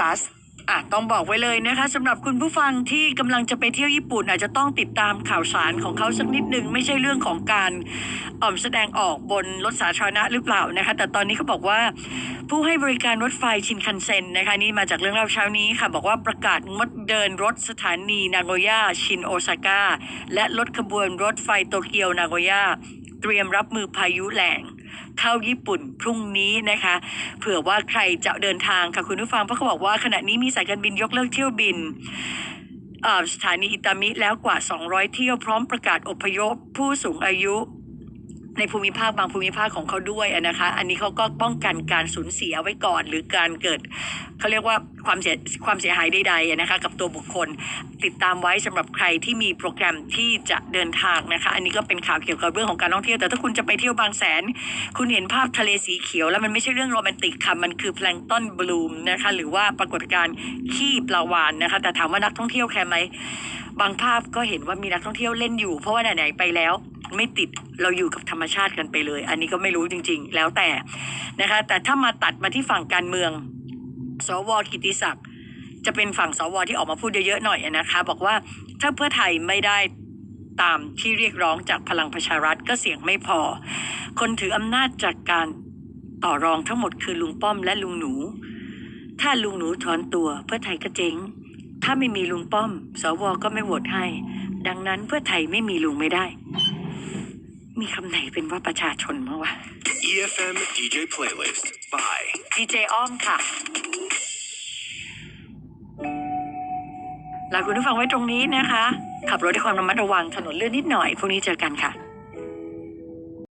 ตัสอะต้องบอกไว้เลยนะคะสำหรับคุณผู้ฟังที่กำลังจะไปเที่ยวญี่ปุ่นอาจจะต้องติดตามข่าวสารของเขาสักนิดหนึ่งไม่ใช่เรื่องของการเอ่อแสดงออกบนรถสาธารณะหรือเปล่านะคะ แต่ตอนนี้เขาบอกว่าผู้ให้บริการรถไฟชินคันเซ็นนะคะนี่มาจากเรื่องเล่าเช้านี้ค่ะ บอกว่าประกาศงดเดินรถสถานีนางโกย่าชินโอซาก้าและลดขบวนรถไฟโตเกียวนางโกย่าเตรียมรับมือพายุแหลง เข้าญี่ปุ่นพรุ่งนี้นะคะ เผื่อว่าใครจะเดินทางค่ะคุณผู้ฟังเพราะเขาบอกว่าขณะนี้มีสายการบินยกเลิกเที่ยวบินอ่อสถานีอิตามิแล้วกว่า 200 เที่ยวพร้อมประกาศอพยพผู้สูงอายุ ในภูมิภาคบางภูมิภาคของเขาด้วยนะคะ อันนี้เขาก็ป้องกันการสูญเสียไว้ก่อน หรือการเกิดเขาเรียกว่าความเสียความเสียหายใดๆนะคะ กับตัวบุคคลติดตามไว้สำหรับใครที่มีโปรแกรมที่จะเดินทางนะคะ อันนี้ก็เป็นข่าวเกี่ยวกับเรื่องของการท่องเที่ยว แต่ถ้าคุณจะไปเที่ยวบางแสน คุณเห็นภาพทะเลสีเขียว แล้วมันไม่ใช่เรื่องโรแมนติกค่ะมันคือแพลงต้นบลูมนะคะหรือว่าปรากฏการณ์ขี้ปลาวานนะคะ แต่ถามว่านักท่องเที่ยวแค่ไหมบางภาพก็เห็นว่ามีนักท่องเที่ยวเล่นอยู่ เพราะว่าไหนๆไปแล้ว ไม่ติดเราอยู่กับธรรมชาติกันไปเลย อันนี้ก็ไม่รู้จริง ๆ แล้วแต่นะคะ แต่ถ้ามาตัดมาที่ฝั่งการเมือง สวกิติศักดิ์จะเป็นฝั่งสวที่ออกมาพูดเยอะๆหน่อยนะคะ บอกว่าถ้าเพื่อไทยไม่ได้ตามที่เรียกร้องจากพลังประชารัฐก็เสียงไม่พอ คนถืออำนาจจากการต่อรองทั้งหมดคือลุงป้อมและลุงหนู ถ้าลุงหนูถอนตัวเพื่อไทยก็เจ๊ง ถ้าไม่มีลุงป้อม สวก็ไม่โหวตให้ ดังนั้นเพื่อไทยไม่มีลุงไม่ได้ มีคำไหนเป็นว่าประชาชนมั้งวะ EFM DJ playlist by ดีเจอ้อมค่ะลาคุณผู้ฟังไว้ตรงนี้นะคะ ขับรถด้วยความระมัดระวังถนนลื่นนิดหน่อยพรุ่งนี้เจอกันค่ะ